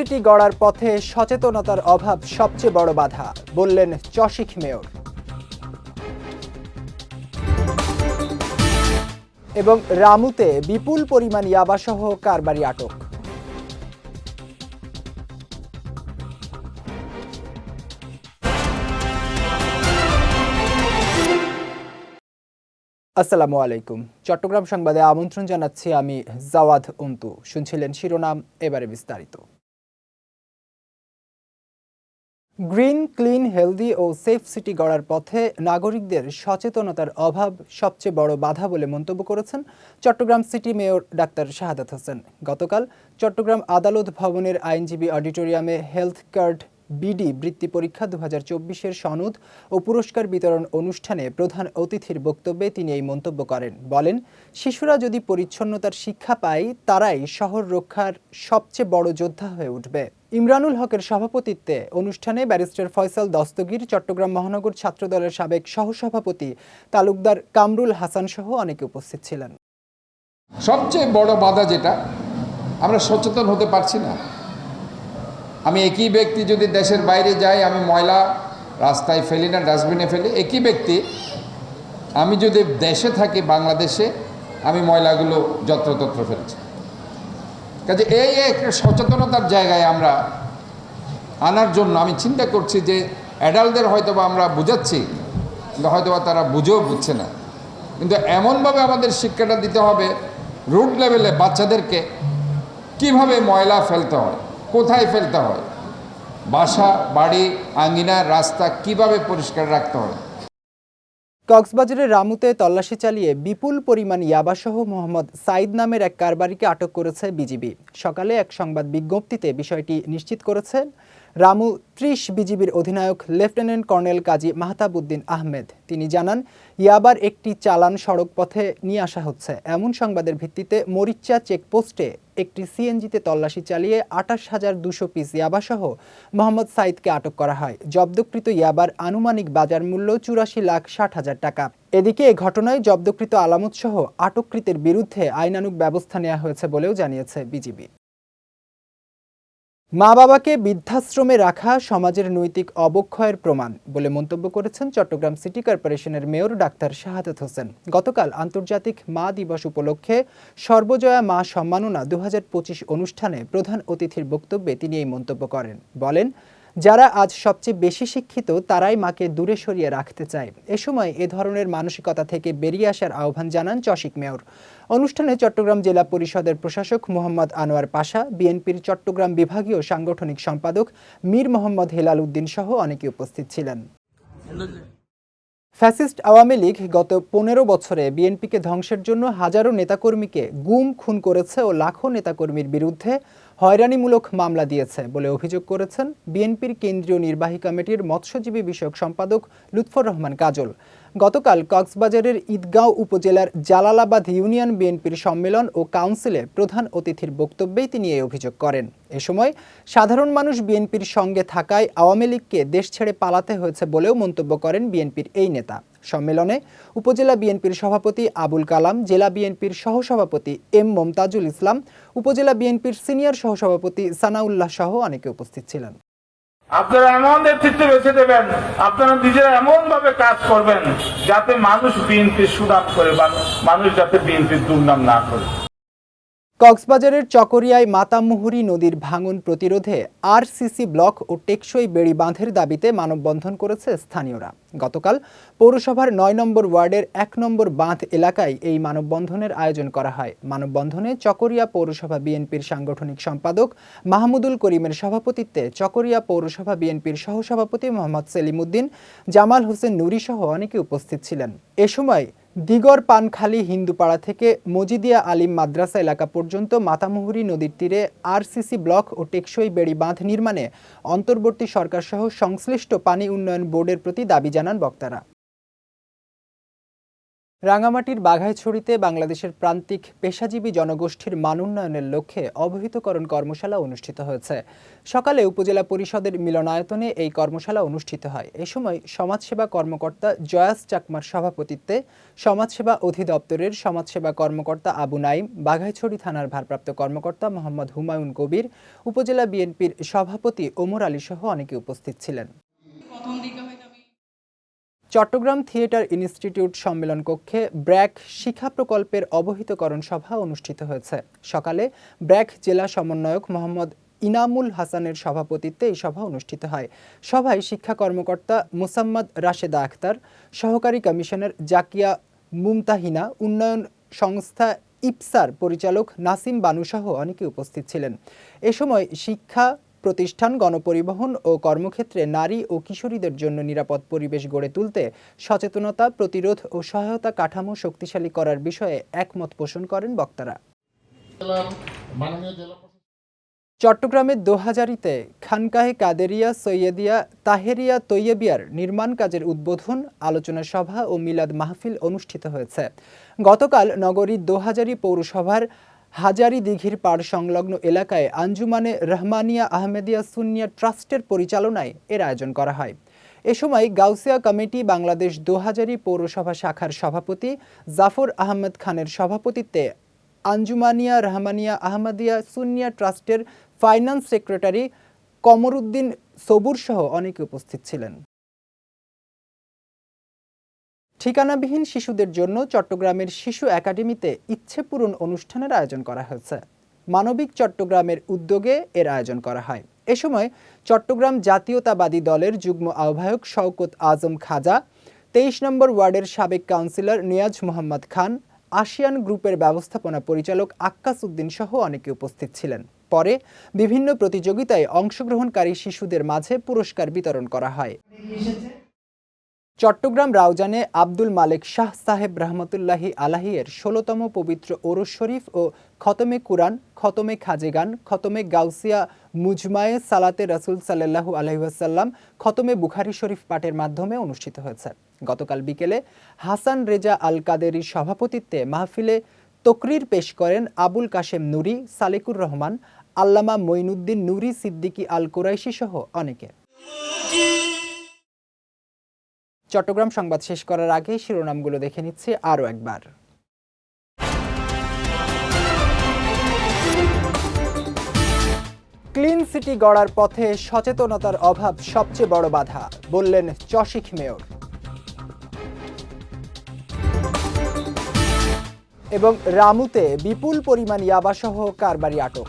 City গড়ার পথে সচেতনতার অভাব সবচেয়ে বড় বাধা, বললেন চশিক মেয়র। এবং রামুতে বিপুল পরিমাণ ইয়াবাসহ কারবারি আটক। আসসালামু আলাইকুম। চট্টগ্রাম সংবাদে আমন্ত্রণ জানাচ্ছি আমি জাওয়াদ উন্তু শুনছিলেন শিরোনাম, এবারে বিস্তারিত। গ্রিন, ক্লিন, হেলদি ও সেফ সিটি গড়ার পথে নাগরিকদের সচেতনতার অভাব সবচেয়ে বড় বাধা বলে মন্তব্য করেছেন Chattogram city mayor doctor Shahadat Hossain. গতকাল চট্টগ্রাম আদালত ভবনের আইনজীবী অডিটোরিয়ামে হেলথ কার্ড বিডি বৃত্তি পরীক্ষা দু হাজার চব্বিশের সনদ ও পুরস্কার বিতরণ অনুষ্ঠানে প্রধান অতিথির বক্তব্যে তিনি এই মন্তব্য করেন। বলেন, শিশুরা যদি পরিচ্ছন্নতার শিক্ষা পায়, তারাই শহর রক্ষার সবচেয়ে বড় যোদ্ধা হয়ে উঠবে। ইমরানুল হকের সভাপতিত্বে অনুষ্ঠানে ব্যারিস্টার ফয়সাল দস্তগীর, চট্টগ্রাম মহানগর ছাত্রদলের সাবেক সহসভাপতি তালুকদার কামরুল হাসান সহ অনেকে উপস্থিত ছিলেন। সবচেয়ে বড় বাধা যেটা, আমরা সচেতন হতে পারছি না। আমি একই ব্যক্তি যদি দেশের বাইরে যাই, আমি ময়লা রাস্তায় ফেলি না, ডাস্টবিনে ফেলি, একই ব্যক্তি, আমি যদি দেশে থাকি, বাংলাদেশে, আমি ময়লাগুলো যত্রতত্র ফেলছি। কাজে এই একটা সচেতনতার জায়গায় আমরা আনার জন্য আমি চিন্তা করছি যে অ্যাডাল্টদের হয়তোবা আমরা বুঝাচ্ছি, কিন্তু হয়তোবা তারা বুঝেও বুঝছে না। কিন্তু এমনভাবে আমাদের শিক্ষাটা দিতে হবে রুট লেভেলে বাচ্চাদেরকে কীভাবে ময়লা ফেলতে হয়, কোথায় ফেলতে হয়, বাসা, বাড়ি আঙ্গিনা রাস্তা কীভাবে পরিষ্কার রাখতে হয়। কক্সবাজারের রামুতে তল্লাশি চালিয়ে বিপুল পরিমাণ ইয়াবাসহ মোহাম্মদ সাইদ নামের এক কারবারিকে আটক করেছে বিজিবি। সকালে এক সংবাদ বিজ্ঞপ্তিতে বিষয়টি নিশ্চিত করেছেন রামু, ত্রিশ বিজিবির অধিনায়ক লেফটেন্যান্ট কর্নেল কাজী মাহতাবুদ্দিন আহমেদ। তিনি জানান, ইয়াবার একটি চালান সড়ক পথে নিয়ে আসা হচ্ছে। এমন সংবাদের ভিত্তিতে মরিচ্চা চেকপোস্টে একটি সিএনজিতে তল্লাশি চালিয়ে আঠাশ হাজার দুশো পিস ইয়াবাসহ মোহাম্মদ সাইদকে আটক করা হয়। জব্দকৃত ইয়াবার আনুমানিক বাজার মূল্য চুরাশি লাখ ষাট হাজার টাকা। এদিকে এ ঘটনায় জব্দকৃত আলামত সহ আটককৃতের বিরুদ্ধে আইনানুগ ব্যবস্থা নেওয়া হয়েছে বলেও জানিয়েছে বিজিবি। মা বাবাকে বৃদ্ধাশ্রমে রাখা সমাজের নৈতিক অবক্ষয়ের প্রমাণ বলে মন্তব্য করেছেন চট্টগ্রাম সিটি কর্পোরেশনের মেয়র ডাক্তার শাহাদাত হোসেন। গতকাল আন্তর্জাতিক মা দিবস উপলক্ষে সর্বজয়া মা সম্মাননা দু হাজার পঁচিশ অনুষ্ঠানে প্রধান অতিথির বক্তব্যে তিনি এই মন্তব্য করেন। বলেন যারা আজ সবচেয়ে বেশি শিক্ষিত, তারাই মাকে দূরে সরিয়ে রাখতে চায়। এ সময় এ ধরনের মানসিকতা থেকে বেরিয়ে আসার আহ্বান জানান চশিক মেয়র। অনুষ্ঠানে চট্টগ্রাম জেলা পরিষদের প্রশাসক মোহাম্মদ আনোয়ার পাশা, বিএনপির চট্টগ্রাম বিভাগীয় সাংগঠনিক সম্পাদক মীর মোহাম্মদ হেলাল উদ্দিন সহ অনেকে উপস্থিত ছিলেন। ফ্যাসিস্ট আওয়ামী লীগ গত পনেরো বছরে বিএনপিকে ধ্বংসের জন্য হাজারো নেতাকর্মীকে গুম, খুন করেছে ও লাখো নেতাকর্মীর বিরুদ্ধে হয়রানিমূলক মামলা দিয়েছে বলে অভিযোগ করেছেন বিএনপির কেন্দ্রীয় নির্বাহী কমিটির মৎস্যজীবী বিষয়ক সম্পাদক লুৎফর রহমান কাজল। গতকাল কক্সবাজারের ঈদগাঁও উপজেলার জালালাবাদ ইউনিয়ন বিএনপির সম্মেলন ও কাউন্সিলে প্রধান অতিথির বক্তব্যেই তিনি এই অভিযোগ করেন। এ সময় সাধারণ মানুষ বিএনপির সঙ্গে থাকায় আওয়ামী লীগকে দেশ ছেড়ে পালাতে হয়েছে বলেও মন্তব্য করেন বিএনপির এই নেতা। সম্মেলনে উপজেলা বিএনপির সভাপতি আবুল কালাম, জেলা বিএনপির সহসভাপতি এম মমতাজুল ইসলাম, উপজেলা বিএনপির সিনিয়র সহসভাপতি সানাউল্লাহ সহ অনেকে উপস্থিত ছিলেন। আপনারা এমন নেতৃত্ব বেছে দেবেন, আপনারা নিজেরা এমন ভাবে কাজ করবেন যাতে মানুষ বিএনপির সুনাম করে মানুষ যাতে বিএনপির দুর্নাম না করে। কক্সবাজারের চকরিয়ায় মাতামুহুরী নদীর ভাঙন প্রতিরোধে আরসিসি ব্লক ও টেকসই বেড়ি বাঁধের দাবিতে মানববন্ধন করেছে স্থানীয়রা। গতকাল পৌরসভার নয় নম্বর ওয়ার্ডের এক নম্বর বাঁধ এলাকায় এই মানববন্ধনের আয়োজন করা হয়। মানববন্ধনে চকরিয়া পৌরসভা বিএনপির সাংগঠনিক সম্পাদক মাহমুদুল করিমের সভাপতিত্বে চকরিয়া পৌরসভা বিএনপির সহসভাপতি মোহাম্মদ সেলিমুদ্দিন, জামাল হোসেন নুরি সহ অনেকে উপস্থিত ছিলেন। এ সময় দিগর পানখালী হিন্দুপাড়া থেকে মজিদিয়া আলিম মাদ্রাসা এলাকা পর্যন্ত মাতামুহুরী নদীর তীরে আরসিসি ব্লক ও টেকসই বেড়ি বাঁধ নির্মাণে অন্তর্বর্তী সরকারসহ সংশ্লিষ্ট পানি উন্নয়ন বোর্ডের প্রতি দাবি জানান বক্তারা। রাঙামাটির বাঘাইছড়িতে বাংলাদেশের প্রান্তিক পেশাজীবী জনগোষ্ঠীর মানোন্নয়নের লক্ষ্যে অবহিতকরণ কর্মশালা অনুষ্ঠিত হয়েছে। সকালে উপজেলা পরিষদের মিলনায়তনে এই কর্মশালা অনুষ্ঠিত হয়। এ সময় সমাজসেবা কর্মকর্তা জয়াস চাকমার সভাপতিত্বে সমাজসেবা অধিদপ্তরের সমাজসেবা কর্মকর্তা আবু নাইম, বাঘাইছড়ি থানার ভারপ্রাপ্ত কর্মকর্তা মোহাম্মদ হুমায়ুন কবির, উপজেলা বিএনপির সভাপতি ওমর আলী সহ অনেকে উপস্থিত ছিলেন প্রথম দিকে হয়তো আমি চট্টগ্রাম থিয়েটার ইনস্টিটিউট সম্মেলন কক্ষে ব্র্যাক শিক্ষা প্রকল্পের অবহিতকরণ সভা অনুষ্ঠিত হয়েছে। সকালে ব্র্যাক জেলা সমন্বয়ক মোহাম্মদ ইনামুল হাসানের সভাপতিত্বে এই সভা অনুষ্ঠিত হয়। সভায় শিক্ষা কর্মকর্তা মুসাম্মদ রাশেদা আখতার, সহকারী কমিশনার জাকিয়া মুমতাহিনা, উন্নয়ন সংস্থা ইপসার পরিচালক নাসিম বানুসহ অনেকে উপস্থিত ছিলেন। এ সময় শিক্ষা প্রতিষ্ঠান গণপরিবহন ও কর্মক্ষেত্রে নারী ও কিশোরীদের জন্য নিরাপদ পরিবেশ গড়ে তুলতে সচেতনতা প্রতিরোধ ও সহায়তা কাঠামো শক্তিশালী করার বিষয়ে একমত পোষণ করেন বক্তারা। চট্টগ্রামের দোহাজারিতে খানকাহে কাদেরিয়া সৈয়দিয়া তাহেরিয়া তৈয়বিয়ার নির্মাণ কাজের উদ্বোধন আলোচনা সভা ও মিলাদ মাহফিল অনুষ্ঠিত হয়েছে। গতকাল নগরীর দোহাজারি পৌরসভার হাজারি দিঘির পাড় সংলগ্ন এলাকায় আঞ্জুমানে রহমানিয়া আহমেদিয়া সুন্নিয়া ট্রাস্টের পরিচালনায় এর আয়োজন করা হয়। এ সময় গাউসিয়া কমিটি বাংলাদেশ দোহাজারি পৌরসভা শাখার সভাপতি জাফর আহমেদ খানের সভাপতিত্বে আঞ্জুমানিয়া রহমানিয়া আহমদিয়া সুন্নিয়া ট্রাস্টের ফাইন্যান্স সেক্রেটারি কমরুদ্দিন সবুর সহ অনেকে উপস্থিত ছিলেন। ঠিকানাবিহীন শিশুদের জন্য চট্টগ্রামের শিশু একাডেমিতে ইচ্ছে পূরণ অনুষ্ঠানের আয়োজন করা হয়েছে। মানবিক চট্টগ্রামের উদ্যোগে এর আয়োজন করা হয়। এ সময় চট্টগ্রাম জাতীয়তাবাদী দলের যুগ্ম আহ্বায়ক শওকত আজম খাজা, তেইশ নম্বর ওয়ার্ডের সাবেক কাউন্সিলর নিয়াজ মোহাম্মদ খান, আসিয়ান গ্রুপের ব্যবস্থাপনা পরিচালক আক্কাস উদ্দিন সহ অনেকে উপস্থিত ছিলেন। পরে বিভিন্ন প্রতিযোগিতায় অংশগ্রহণকারী শিশুদের মাঝে পুরস্কার বিতরণ করা হয়। চট্টগ্রাম রাউজানে আব্দুল মালেক শাহ সাহেব রহমতুল্লাহি আলাহিয়ের ষোলতম পবিত্র ওরস শরীফ ও খতমে কুরআন, খতমে খাজেগান, খতমে গাউসিয়া মুজমায়ে সালাতে রসুল সাল্লাহু আলহিহাসাল্লাম খতমে বুখারি শরীফ পাঠের মাধ্যমে অনুষ্ঠিত হয়েছে। গতকাল বিকেলে হাসান রেজা আল কাদেরির সভাপতিত্বে মাহফিলে তকরির পেশ করেন আবুল কাশেম নুরি, সালেকুর রহমান, আল্লামা মঈনুদ্দিন নুরি, সিদ্দিকী আল কুরাইশি সহ অনেকে। চট্টগ্রাম সংবাদ শেষ করার আগে শিরোনামগুলো দেখে নিচ্ছি আরও একবার। ক্লিন সিটি গড়ার পথে সচেতনতার অভাব সবচেয়ে বড় বাধা, বললেন চশিক মেয়র। এবং রামুতে বিপুল পরিমাণ ইয়াবাসহ কারবারি আটক।